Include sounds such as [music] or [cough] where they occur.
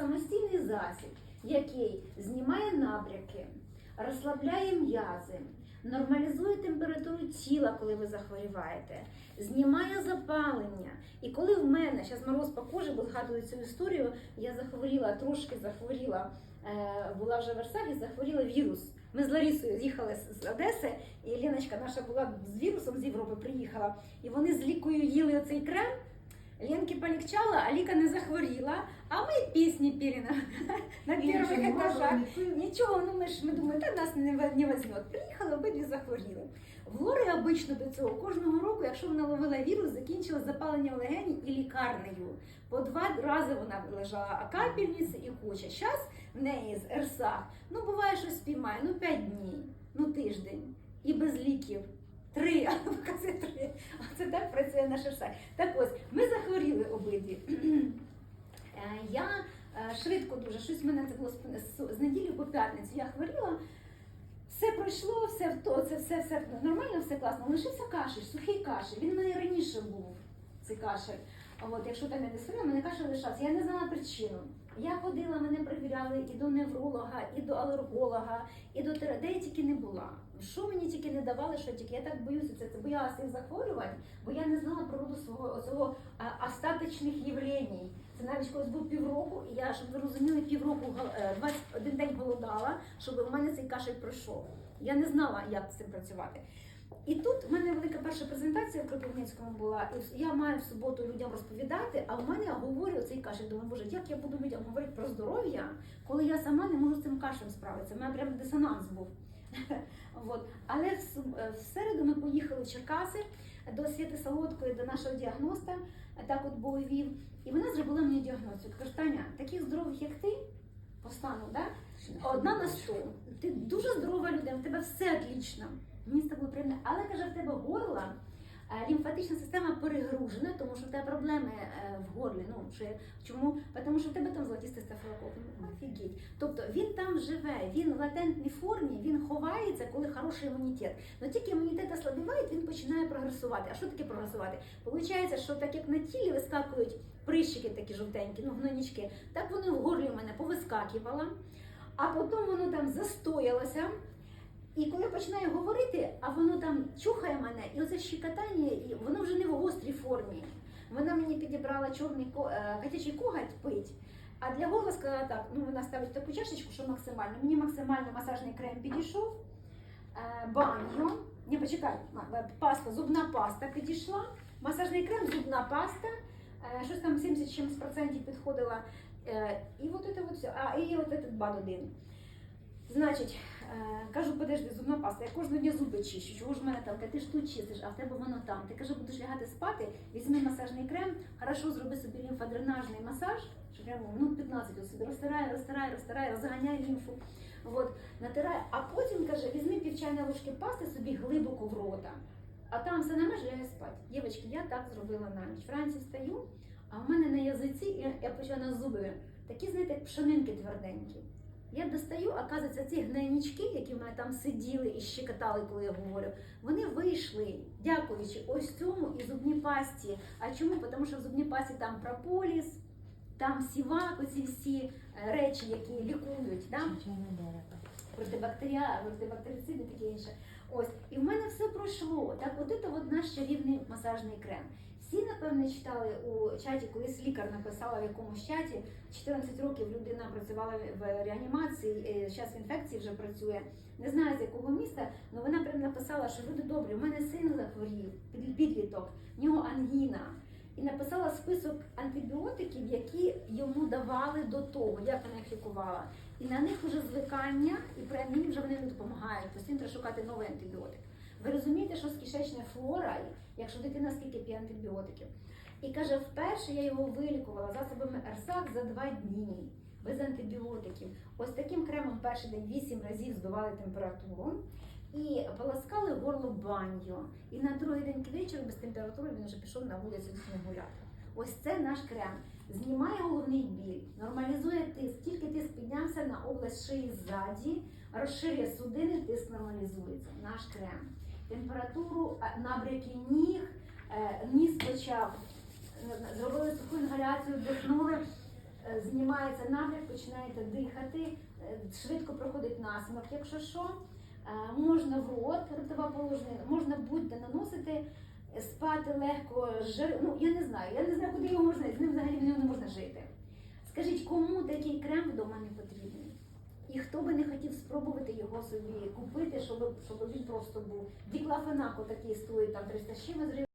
самостійний засіб, який знімає набряки, розслабляє м'язи, нормалізує температуру тіла, коли ви захворіваєте, знімає запалення. І коли в мене зараз мороз по кожі, бо згадую цю історію, я захворіла, трошки захворіла, е, була вже в Версалі, захворіла вірус. Ми з Ларісою з'їхали з Одеси, і Леночка наша була з вірусом з Європи, приїхала, і вони з лікою їли оцей крем. Ленки полегчало, а Ліка не захворіла, а ми пісні пели на, [laughs] на перших етажах. Нічого, ну ми ж ми думаємо, та нас не, не візьмуть. Приїхали, обидві захворіли. В Лори обично до цього кожного року, якщо вона ловила вірус, закінчила запалення легені і лікарнею. По два рази вона лежала, а капельниці і куча. Зараз в неї з РСА, ну буває, що спіймає, ну п'ять днів, ну тиждень і без ліків. Три, [laughs] а це три. А це так працює наш РСА. Так ось, ми захворіли обидві. [clears throat] Е, Я е, швидко дуже, щось в мене це було з- неділі по п'ятницю. Я хворіла, все пройшло, все в то, це все, все нормально, все класно. Лишився кашель, сухий кашель. Він в мене раніше був, цей кашель. От, якщо там я схворіла, мене кашель лишався. Я не знала причину. Я ходила, мене перевіряли і до невролога, і до алерголога, і до тера- де я тільки не була. Що мені тільки не давали, що тільки я так боюся, це, це боялася цих захворювань, бо я не знала природу свого цього остаточних явлень. Це навіть колись був півроку, і я, щоб ви розуміли, півроку гол- е, 21 день голодала, щоб у мене цей кашель пройшов. Я не знала, як з цим працювати. І тут в мене велика перша презентація в Кропивницькому була, і я маю в суботу людям розповідати, а в мене я говорю цей кашель. Думаю, боже, як я буду людям говорити про здоров'я, коли я сама не можу з цим кашлем справитися. У мене прям дисонанс був. [laughs] От. Але е, в середу ми поїхали в Черкаси до Світи Солодкої, до нашого діагноста, так от Бог. І вона зробила мені діагностику. Каже, Таня, таких здорових, як ти, по стану, да? одна на сто. Ти дуже здорова людина, в тебе все отлично. Мені з тобою приємно. Але каже, в тебе горло, лімфатична система перегружена, тому що в тебе проблеми е, в горлі. Ну, я- чому? Тому що в тебе там золотістий стафілокок. Ну, Офігеть. Тобто він там живе, він в латентній формі, він ховається, коли хороший імунітет. Но тільки імунітет ослабіває, він починає прогресувати. А що таке прогресувати? Получається, що так як на тілі вискакують прищики такі жовтенькі, ну гнойнички, так вони в горлі у мене повискакувало, а потім воно там застоялося. І коли я починаю говорити, а воно там чухає мене, і оце щекотання, і воно вже не в гострій формі. Вона мені підібрала чорний е, котячий коготь пить. А для горла сказала так: ну вона ставить таку чашечку, що максимально. Мені максимально масажний крем підійшов, е, баньо. Не почекай, е, паста, зубна паста підійшла, масажний крем, зубна паста, щось там 70 чимось процентів підходила. І от це от все. А і от этот бад один. Значить, е, кажу, подожди, зубна паста, я кожного дня зуби чищу. Чого ж в мене там? Та ти ж тут чистиш, а в тебе воно там. Ти кажу, будеш лягати спати, візьми масажний крем, хорошо зроби собі лімфодренажний масаж, прямо минут 15 собі розтирай, розтирай, розтирай, розганяй лімфу. От, натирай, а потім каже, візьми пів чайної ложки пасти собі глибоко в рота. А там все нормально, лягай спати. Дівчатки, я так зробила на ніч. Вранці встаю, а в мене на язиці, я, я почала на зуби, такі, знаєте, пшенинки тверденькі. Я достаю, оказується, ці гнойнички, які в мене там сиділи і щекотали, коли я говорю, вони вийшли, дякуючи ось цьому і зубній пасті. А чому? Тому що в зубній пасті там прополіс, там сівак, оці всі е, речі, які лікують. Да? протибактеріа, протибактерициди, таке інше. Ось, і в мене все пройшло. Так, от це от наш чарівний масажний крем. Всі, напевне, читали у чаті, колись лікар написала в якомусь чаті, 14 років людина працювала в реанімації, зараз в інфекції вже працює. Не знаю з якого міста, але вона прям написала, що люди добрі, у мене син захворів, підліток, в нього ангіна. І написала список антибіотиків, які йому давали до того, як вона їх лікувала. І на них вже звикання, і при ангіні вже вони не допомагають. Постійно треба шукати новий антибіотик. Ви розумієте, що з кишечна флора, якщо дитина скільки п'є антибіотиків? І каже, вперше я його вилікувала засобами РСАК за два дні, без антибіотиків. Ось таким кремом перший день вісім разів збивали температуру і полоскали горло баньо. І на другий день к без температури він вже пішов на вулицю гуляти. Ось це наш крем. Знімає головний біль, нормалізує тиск. Тільки тиск піднявся на область шиї ззаді, розширює судини, тиск нормалізується. Наш крем. Температуру, набряки ніг, е, ніс почав. е, Зробили суху інгаляцію, вдихнули, е, знімається набряк, починаєте дихати, швидко проходить насморк. Якщо що, можна в рот, ротова положення, можна будь-де наносити, спати легко, жир, ну я не знаю, я не знаю, куди його можна, з ним взагалі не можна жити. Скажіть, кому такий крем вдома не потрібний? І хто би не хотів спробувати його собі купити, щоб, щоб він просто був. Діклафенако такий стоїть там 300 з чимось.